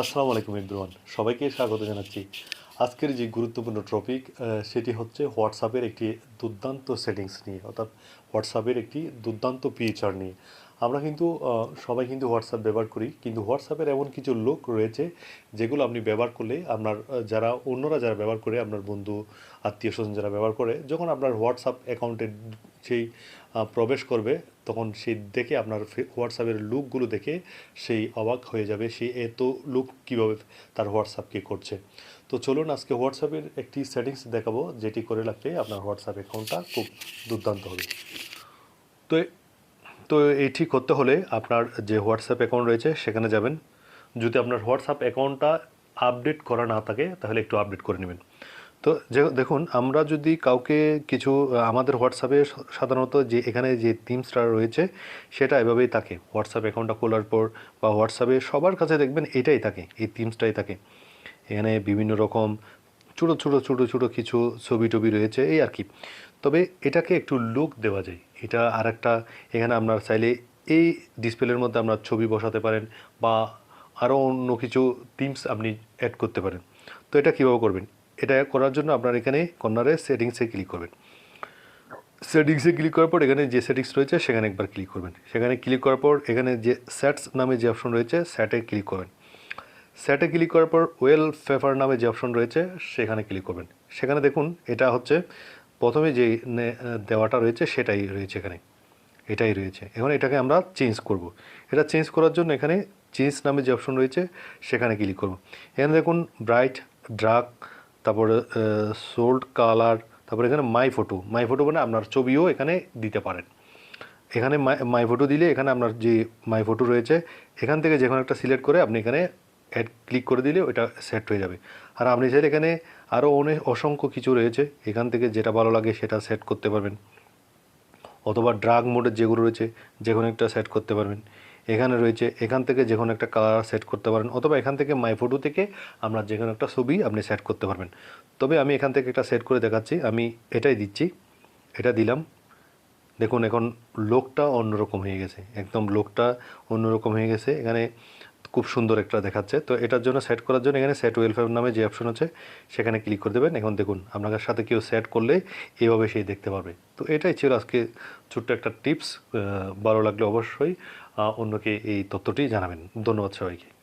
আসসালামু আলাইকুম এভরিওয়ান সবাইকে স্বাগত জানাচ্ছি। আজকের যে গুরুত্বপূর্ণ টপিক সেটি হচ্ছে হোয়াটসঅ্যাপের একটি দুর্দান্ত সেটিংস নিয়ে, অর্থাৎ হোয়াটসঅ্যাপের একটি দুর্দান্ত ফিচার নিয়ে। আমরা কিন্তু সবাই কিন্তু হোয়াটসঅ্যাপ ব্যবহার করি। কিন্তু হোয়াটসঅ্যাপের এমন কিছু লোক রয়েছে যেগুলো আপনি ব্যবহার করলে আপনার যারা, অন্যরা যারা ব্যবহার করে, আপনার বন্ধু, আত্মীয় স্বজন যারা ব্যবহার করে, যখন আপনার হোয়াটসঅ্যাপ অ্যাকাউন্টে সেই প্রবেশ করবে, তখন সেই দেখে আপনার হোয়াটসঅ্যাপের লুকগুলো দেখে সেই অবাক হয়ে যাবে সে এত লুক কীভাবে তার হোয়াটসঅ্যাপকে করছে। তো চলুন আজকে হোয়াটসঅ্যাপের একটি সেটিংস দেখাবো, যেটি করে রাখলে আপনার হোয়াটসঅ্যাপ অ্যাকাউন্টটা খুব দুর্দান্ত হবে। তো তো এটি করতে হলে আপনার যে হোয়াটসঅ্যাপ অ্যাকাউন্ট রয়েছে সেখানে যাবেন। যদি আপনার হোয়াটসঅ্যাপ অ্যাকাউন্টটা আপডেট করা না থাকে, তাহলে একটু আপডেট করে নেবেন। তো যে দেখুন, আমরা যদি কাউকে কিছু, আমাদের হোয়াটসঅ্যাপে সাধারণত যে এখানে যে থিমসটা রয়েছে সেটা এভাবেই থাকে। হোয়াটসঅ্যাপ অ্যাকাউন্টটা খোলার পর বা হোয়াটসঅ্যাপে সবার কাছে দেখবেন এটাই থাকে, এই থিমসটাই থাকে। এখানে বিভিন্ন রকম ছোটো ছোটো ছোটো ছোটো কিছু ছবি টবি রয়েছে, এই আর কি। তবে এটাকে একটু লুক দেওয়া যায়। এটা আর একটা এখানে আপনার চাইলে এই ডিসপ্লের মধ্যে আপনার ছবি বসাতে পারেন বা আরও অন্য কিছু থিমস আপনি অ্যাড করতে পারেন। তো এটা কীভাবে করবেন? এটা করার জন্য আপনার এখানে কর্নারে সেটিংসে ক্লিক করবেন। সেটিংসে ক্লিক করার পর এখানে যে সেটিংস রয়েছে সেখানে একবার ক্লিক করবেন। সেখানে ক্লিক করার পর এখানে যে স্যাটস নামে যে অপশন রয়েছে স্যাটে ক্লিক করবেন। স্যাটে ক্লিক করার পর ওয়েল ফেফার নামে যে অপশন রয়েছে সেখানে ক্লিক করবেন। সেখানে দেখুন, এটা হচ্ছে প্রথমে যে দেওয়াটা রয়েছে সেটাই রয়েছে এখানে। এটাই রয়েছে। এখন এটাকে আমরা চেঞ্জ করব। এটা চেঞ্জ করার জন্য এখানে চেঞ্জ নামে যে অপশন রয়েছে সেখানে ক্লিক করব। এখানে দেখুন ব্রাইট ড্রাক তারপরে সোল্ড কালার তারপরে এখানে মাই ফটো মাই ফটো মানে আপনার ছবিও এখানে দিতে পারেন। এখানে মাই মাই ফটো দিলে এখানে আপনার যে মাই ফটো রয়েছে, এখান থেকে যে কোনো একটা সিলেক্ট করে আপনি এখানে অ্যাড ক্লিক করে দিলে ওটা সেট হয়ে যাবে। আর আপনি চাইলে এখানে আরও অনেক অসংখ্য কিছু রয়েছে। এখান থেকে যেটা ভালো লাগে সেটা সেট করতে পারবেন। অথবা ড্রাগ মোডের যেগুলো রয়েছে যে কোনো একটা সেট করতে পারবেন। এখানে রয়েছে, এখান থেকে যে কোনো একটা কালার সেট করতে পারেন। অথবা এখান থেকে মাই ফটো থেকে আমরা যে কোনো একটা ছবি আপনি সেট করতে পারবেন। তবে আমি এখান থেকে একটা সেট করে দেখাচ্ছি। আমি এটাই দিচ্ছি। এটা দিলাম। দেখুন, এখন লোকটা অন্যরকম হয়ে গেছে। একদম লোকটা অন্যরকম হয়ে গেছে। এখানে খুব সুন্দর একটা দেখাচ্ছে। তো এটার জন্য সেট করার জন্য এখানে সেট ওয়েলফেয়ার নামে যে অপশন আছে, সেখানে ক্লিক করে দেবেন। এখন দেখুন আপনার সাথে কেউ সেট করলে এইভাবে সেই দেখতে পারবে। তো এটাই ছিল আজকে ছোট্ট একটা টিপস ভালো লাগলে অবশ্যই অন্যকে এই তথ্যটি জানাবেন। ধন্যবাদ সবাইকে।